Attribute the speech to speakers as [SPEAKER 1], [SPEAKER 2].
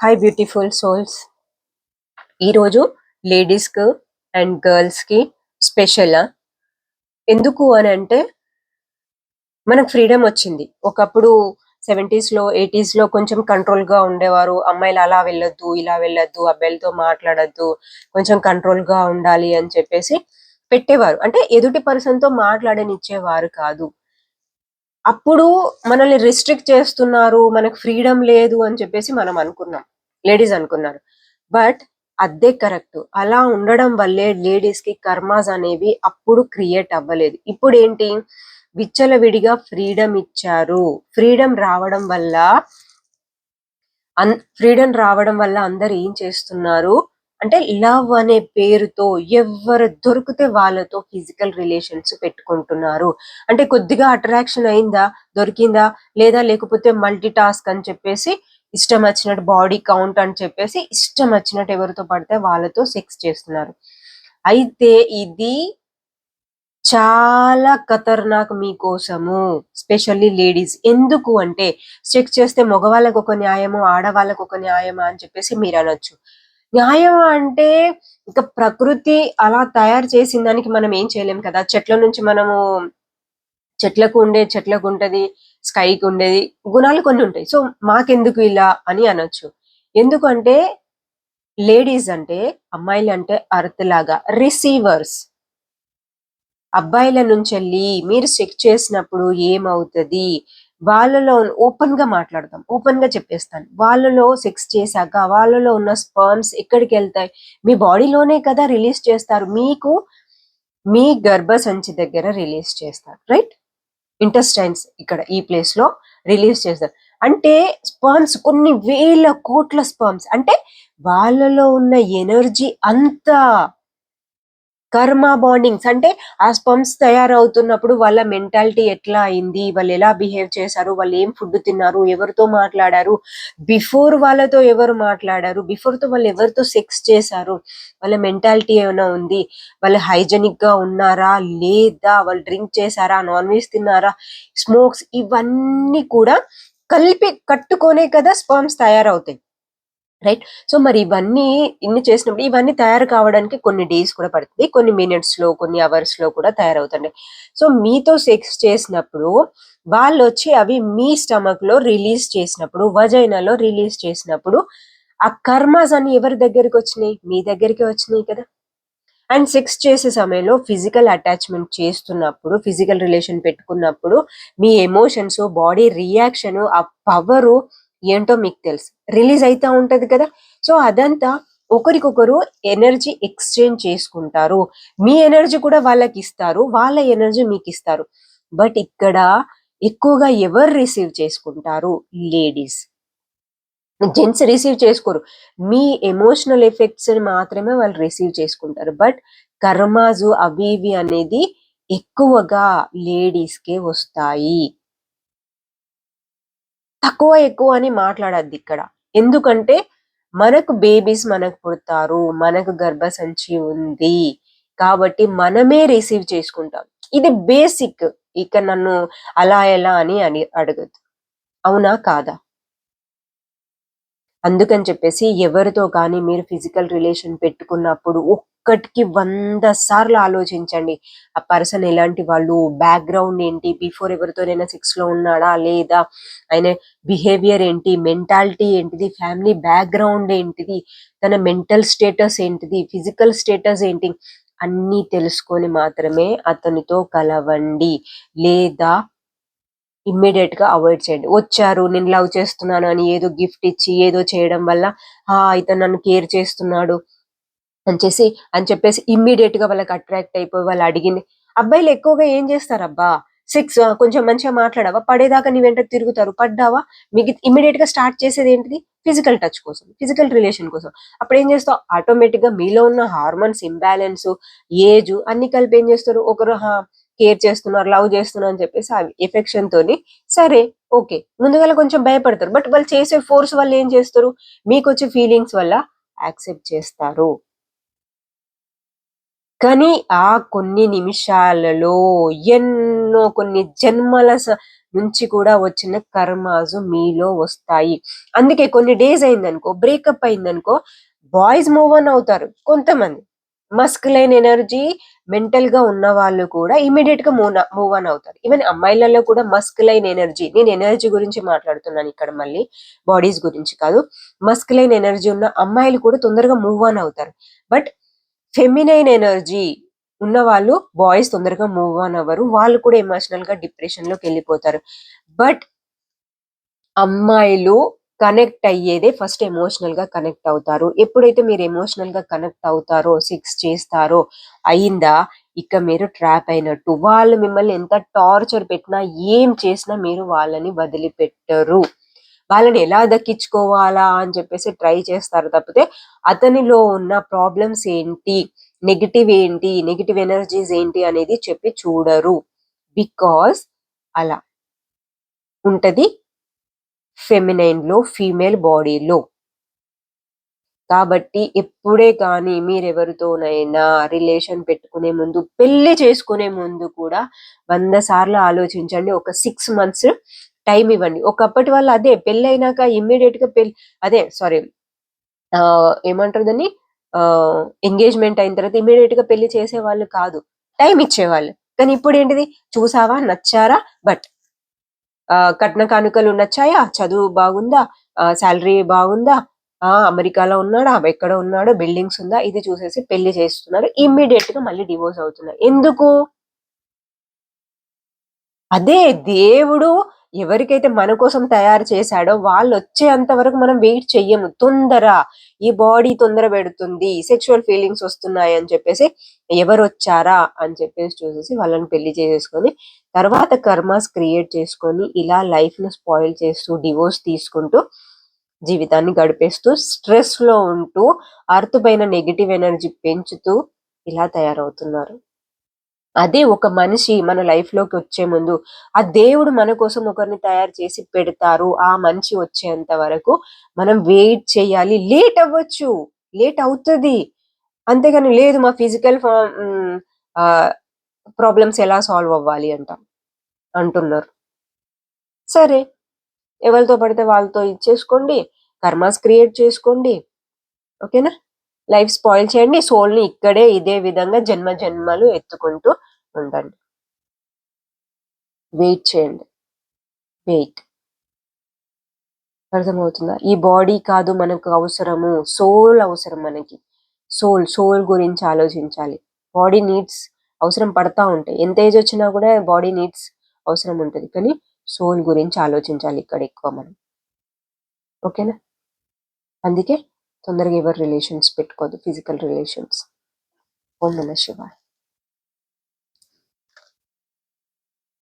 [SPEAKER 1] Hi beautiful souls ఈరోజు లేడీస్కి and గర్ల్స్కి స్పెషల్ ఎందుకు అని అంటే మనకు ఫ్రీడమ్ వచ్చింది. ఒకప్పుడు సెవెంటీస్లో ఎయిటీస్లో కొంచెం కంట్రోల్గా ఉండేవారు. అమ్మాయిలు అలా వెళ్ళొద్దు ఇలా వెళ్ళొద్దు అబ్బాయిలతో మాట్లాడద్దు కొంచెం కంట్రోల్గా ఉండాలి అని చెప్పేసి పెట్టేవారు. అంటే ఎదుటి పర్సన్తో మాట్లాడనిచ్చేవారు కాదు. అప్పుడు మనల్ని రిస్ట్రిక్ట్ చేస్తున్నారు మనకు ఫ్రీడమ్ లేదు అని చెప్పేసి మనం అనుకున్నాం. లేడీస్ అనుకున్నారు. బట్ అదే కరెక్ట్ అలా ఉండడం వల్లే లేడీస్కి కర్మాస్ అనేవి అప్పుడు క్రియేట్ అవ్వలేదు. ఇప్పుడు ఏంటి? విచ్చలవిడిగా ఫ్రీడమ్ ఇచ్చారు. ఫ్రీడమ్ రావడం వల్ల ఫ్రీడమ్ రావడం వల్ల అందరు ఏం చేస్తున్నారు? అంటే లవ్ అనే పేరుతో ఎవరు దొరికితే వాళ్ళతో ఫిజికల్ రిలేషన్స్ పెట్టుకుంటున్నారు. అంటే కొద్దిగా అట్రాక్షన్ అయిందా? దొరికిందా? లేదా లేకపోతే మల్టీ టాస్క్ అని చెప్పేసి ఇష్టం వచ్చినట్టు బాడీ కౌంట్ అని చెప్పేసి ఇష్టం వచ్చినట్టు ఎవరితో పడితే వాళ్ళతో సెక్స్ చేస్తున్నారు. అయితే ఇది చాలా ఖతర్నాక్ మీకోసము స్పెషల్లీ లేడీస్. ఎందుకు అంటే సెక్స్ చేస్తే మగవాళ్ళకు ఒక న్యాయము ఆడవాళ్ళకు ఒక న్యాయమా అని చెప్పేసి మీరు అనొచ్చు. న్యాయం అంటే ఇంకా ప్రకృతి అలా తయారు చేసిన దానికి మనం ఏం చేయలేం కదా? చెట్ల నుంచి మనము చెట్లకు ఉండే చెట్లకు ఉంటది స్కైకి ఉండేది గుణాలు కొన్ని ఉంటాయి. సో మాకెందుకు ఇలా అని అనొచ్చు. ఎందుకంటే లేడీస్ అంటే అమ్మాయిలు అంటే అర్త్ లాగా రిసీవర్స్. అబ్బాయిల నుంచి వెళ్ళి మీరు చెక్ చేసినప్పుడు ఏమవుతుంది? వాళ్ళలో ఓపెన్గా మాట్లాడతాం ఓపెన్గా చెప్పేస్తాను. వాళ్ళలో సెక్స్ చేశాక వాళ్ళలో ఉన్న స్పర్మ్స్ ఎక్కడికి వెళ్తాయి? మీ బాడీలోనే కదా రిలీజ్ చేస్తారు. మీకు మీ గర్భ సంచి దగ్గర రిలీజ్ చేస్తారు. రైట్ ఇంటెస్టైన్స్ ఇక్కడ ఈ ప్లేస్లో రిలీజ్ చేస్తారు. అంటే స్పర్మ్స్ కొన్ని వేల కోట్ల స్పర్మ్స్ అంటే వాళ్ళలో ఉన్న ఎనర్జీ అంతా కర్మ బాండింగ్స్. అంటే ఆ స్పంప్స్ తయారవుతున్నప్పుడు వాళ్ళ మెంటాలిటీ ఎట్లా అయింది? వాళ్ళు ఎలా బిహేవ్ చేశారు? వాళ్ళు ఏం ఫుడ్ తిన్నారు? ఎవరితో మాట్లాడారు? బిఫోర్ వాళ్ళతో ఎవరు మాట్లాడారు? బిఫోర్తో వాళ్ళు ఎవరితో సెక్స్ చేశారు? వాళ్ళ మెంటాలిటీ ఏమైనా ఉంది? వాళ్ళు హైజెనిక్గా ఉన్నారా? లేదా వాళ్ళు డ్రింక్ చేశారా? నాన్ వెజ్ తిన్నారా? స్మోక్స్ ఇవన్నీ కూడా కలిపి కట్టుకొనే కదా స్పమ్స్ తయారవుతాయి. రైట్ సో మరి ఇవన్నీ ఇన్ని చేసినప్పుడు ఇవన్నీ తయారు కావడానికి కొన్ని డేస్ కూడా పడుతుంది. కొన్ని మినిట్స్లో కొన్ని అవర్స్లో కూడా తయారవుతుంది సో మీతో సెక్స్ చేసినప్పుడు వాళ్ళు వచ్చి అవి మీ స్టమక్లో రిలీజ్ చేసినప్పుడు వజైనాలో రిలీజ్ చేసినప్పుడు ఆ కర్మాస్ అన్ని ఎవరి దగ్గరికి వచ్చినాయి? మీ దగ్గరికి వచ్చినాయి కదా. అండ్ సెక్స్ చేసే సమయంలో ఫిజికల్ అటాచ్మెంట్ చేస్తున్నప్పుడు ఫిజికల్ రిలేషన్ పెట్టుకున్నప్పుడు మీ ఎమోషన్స్ బాడీ రియాక్షన్ ఆ పవరు ఏంటో మీకు తెలుసు. రిలీజ్ అయితే ఉంటది కదా. సో అదంతా ఒకరికొకరు ఎనర్జీ ఎక్స్చేంజ్ చేసుకుంటారు. మీ ఎనర్జీ కూడా వాళ్ళకి ఇస్తారు వాళ్ళ ఎనర్జీ మీకు ఇస్తారు బట్ ఇక్కడ ఎక్కువగా ఎవరు రిసీవ్ చేసుకుంటారు? లేడీస్. జెంట్స్ రిసీవ్ చేసుకోరు. మీ ఎమోషనల్ ఎఫెక్ట్స్ మాత్రమే వాళ్ళు రిసీవ్ చేసుకుంటారు. బట్ కర్మాజు అవి ఇవి అనేది ఎక్కువగా లేడీస్కే వస్తాయి. తక్కువ ఎక్కువ అని మాట్లాడద్దు ఇక్కడ. ఎందుకంటే మనకు బేబీస్ మనకు పుడతారు మనకు గర్భసంచి ఉంది కాబట్టి మనమే రిసీవ్ చేసుకుంటాం. ఇది బేసిక్. ఇక నన్ను అలా ఎలా అని అని అడగదు అవునా కాదా? అందుకని చెప్పేసి ఎవరితో కానీ మీరు ఫిజికల్ రిలేషన్ పెట్టుకున్నప్పుడు ఒక్కటికి వంద సార్లు ఆలోచించండి. ఆ పర్సన్ ఎలాంటి వాళ్ళు బ్యాక్గ్రౌండ్ ఏంటి బిఫోర్ ఎవరితోనైనా సెక్స్లో ఉన్నాడా లేదా ఆయన బిహేవియర్ ఏంటి మెంటాలిటీ ఏంటిది ఫ్యామిలీ బ్యాక్గ్రౌండ్ ఏంటిది తన మెంటల్ స్టేటస్ ఏంటిది ఫిజికల్ స్టేటస్ ఏంటి అన్ని తెలుసుకొని మాత్రమే అతనితో కలవండి. లేదా ఇమ్మీడియట్గా అవాయిడ్ చేయండి. వచ్చారు నేను లవ్ చేస్తున్నాను అని ఏదో గిఫ్ట్ ఇచ్చి ఏదో చేయడం వల్ల ఆ ఇతను నన్ను కేర్ చేస్తున్నాడు అని చేసి అని చెప్పేసి ఇమ్మీడియట్గా వాళ్ళకి అట్రాక్ట్ అయిపోయి వాళ్ళు అడిగింది. అబ్బాయిలు ఎక్కువగా ఏం చేస్తారబ్బా? సెక్స్ కొంచెం మంచిగా మాట్లాడావా? పడేదాకా నీ వెంట తిరుగుతారు? పడ్డావా? మీకు ఇమీడియట్గా స్టార్ట్ చేసేది ఏంటిది? ఫిజికల్ టచ్ కోసం ఫిజికల్ రిలేషన్ కోసం. అప్పుడు ఏం చేస్తావు? ఆటోమేటిక్గా మీలో ఉన్న హార్మోన్స్ ఇంబ్యాలెన్స్ ఏజ్ అన్ని కలిపి ఏం చేస్తారు? ఒకరు కేర్ చేస్తున్నారు లవ్ చేస్తున్నారు అని చెప్పేసి అవి ఎఫెక్షన్ తోని. సరే ఓకే. ముందుగా కొంచెం భయపడతారు. బట్ వాళ్ళు చేసే ఫోర్స్ వల్ల ఏం చేస్తారు? మీకు వచ్చే ఫీలింగ్స్ వల్ల యాక్సెప్ట్ చేస్తారు. కానీ ఆ కొన్ని నిమిషాలలో ఎన్నో కొన్ని జన్మల నుంచి కూడా వచ్చిన కర్మాజు మీలో వస్తాయి. అందుకే కొన్ని డేస్ అయిందనుకో బ్రేకప్ అయిందనుకో బాయ్స్ మూవ్ ఆన్ అవుతారు కొంతమంది. మస్కులైన్ ఎనర్జీ మెంటల్గా ఉన్న వాళ్ళు కూడా ఇమీడియట్గా మూవ్ మూవ్ ఆన్ అవుతారు. ఈవెన్ అమ్మాయిలలో కూడా మస్కులైన్ ఎనర్జీ నేను ఎనర్జీ గురించి మాట్లాడుతున్నాను ఇక్కడ మళ్ళీ బాడీస్ గురించి కాదు. మస్కులైన్ ఎనర్జీ ఉన్న అమ్మాయిలు కూడా తొందరగా మూవ్ ఆన్ అవుతారు. బట్ ఫెమినైన్ ఎనర్జీ ఉన్న వాళ్ళు బాయ్స్ తొందరగా మూవ్ ఆన్ అవ్వరు. వాళ్ళు కూడా ఎమోషనల్గా డిప్రెషన్లోకి వెళ్ళిపోతారు. బట్ అమ్మాయిలు కనెక్ట్ అయ్యేదే ఫస్ట్ ఎమోషనల్గా కనెక్ట్ అవుతారు. ఎప్పుడైతే మీరు ఎమోషనల్గా కనెక్ట్ అవుతారో సిక్స్ చేస్తారో అయిందా? ఇక మీరు ట్రాప్ అయినట్టు. వాళ్ళు మిమ్మల్ని ఎంత టార్చర్ పెట్టినా ఏం చేసినా మీరు వాళ్ళని వదిలిపెట్టరు. వాళ్ళని ఎలా దక్కించుకోవాలా అని చెప్పేసి ట్రై చేస్తారు తప్పితే అతనిలో ఉన్న ప్రాబ్లమ్స్ ఏంటి? నెగిటివ్ ఏంటి? నెగిటివ్ ఎనర్జీస్ ఏంటి అనేది చెప్పి చూడరు. బికాస్ అలా. ఉంటది. ఫెమినైన్లో ఫీమేల్ బాడీలో కాబట్టి ఎప్పుడే కానీ మీరెవరితోనైనా రిలేషన్ పెట్టుకునే ముందు పెళ్ళి చేసుకునే ముందు కూడా వంద సార్లు ఆలోచించండి. ఒక సిక్స్ మంత్స్ టైం ఇవ్వండి. ఒకప్పటి వాళ్ళు అదే పెళ్ళి అయినాక ఇమ్మీడియట్గా పెళ్ళి అదే సారీ ఏమంటారు దాన్ని? ఎంగేజ్మెంట్ అయిన తర్వాత ఇమీడియట్గా పెళ్ళి చేసేవాళ్ళు కాదు. టైం ఇచ్చేవాళ్ళు. కానీ ఇప్పుడు ఏంటిది చూసావా? నచ్చారా? బట్ కట్న కానుకలు నచ్చాయా చదువు బాగుందా? శాలరీ బాగుందా? ఆ అమెరికాలో ఉన్నాడా? ఎక్కడ ఉన్నాడో? బిల్డింగ్స్ ఉందా? ఇది చూసేసి పెళ్ళి చేస్తున్నారు. ఇమ్మీడియట్గా మళ్ళీ డివోర్స్ అవుతున్నారు. ఎందుకు? అదే దేవుడు ఎవరికైతే మన కోసం తయారు చేశాడో వాళ్ళు వచ్చేంత వరకు మనం వెయిట్ చెయ్యము. తొందర ఈ బాడీ తొందర పెడుతుంది సెక్షువల్ ఫీలింగ్స్ వస్తున్నాయి అని చెప్పేసి ఎవరు వచ్చారా అని చెప్పేసి చూసేసి వాళ్ళని పెళ్ళి చేసేసుకొని తర్వాత కర్మాస్ క్రియేట్ చేసుకొని ఇలా లైఫ్ను స్పాయిల్ చేస్తూ డివోర్స్ తీసుకుంటూ జీవితాన్ని గడిపేస్తూ స్ట్రెస్లో ఉంటూ అర్త్ పైన నెగిటివ్ ఎనర్జీ పెంచుతూ ఇలా తయారవుతున్నారు. అదే ఒక మనిషి మన లైఫ్లోకి వచ్చే ముందు ఆ దేవుడు మన కోసం ఒకరిని తయారు చేసి పెడతారు ఆ మనిషి వచ్చేంత వరకు మనం వెయిట్ చేయాలి. లేట్ అవ్వచ్చు. లేట్ అవుతుంది. అంతేగాని లేదు మా ఫిజికల్ ప్రాబ్లమ్స్ ఎలా సాల్వ్ అవ్వాలి అంట అంటున్నారు. సరే ఎవరితో పడితే వాళ్ళతో ఇచ్చేసుకోండి కర్మాస్ క్రియేట్ చేసుకోండి. ఓకేనా లైఫ్ స్పాయిల్ చేయండి. సోల్ని ఇక్కడే ఇదే విధంగా జన్మ జన్మలు ఎత్తుకుంటూ ఉండండి. వెయిట్ చేయండి. వెయిట్ అర్థమవుతుందా? ఈ బాడీ కాదు మనకు అవసరము. సోల్ అవసరం మనకి. సోల్ సోల్ గురించి ఆలోచించాలి. బాడీ నీడ్స్ అవసరం పడతా ఉంటాయి. ఎంత ఏజ్ వచ్చినా కూడా బాడీ నీడ్స్ అవసరం ఉంటుంది. కానీ సోల్ గురించి ఆలోచించాలి ఇక్కడ ఎక్కువ మనం. ఓకేనా? అందుకే తొందరగా ఎవరు రిలేషన్స్ పెట్టుకోదు ఫిజికల్ రిలేషన్స్ ఓం నమ శివాయ్.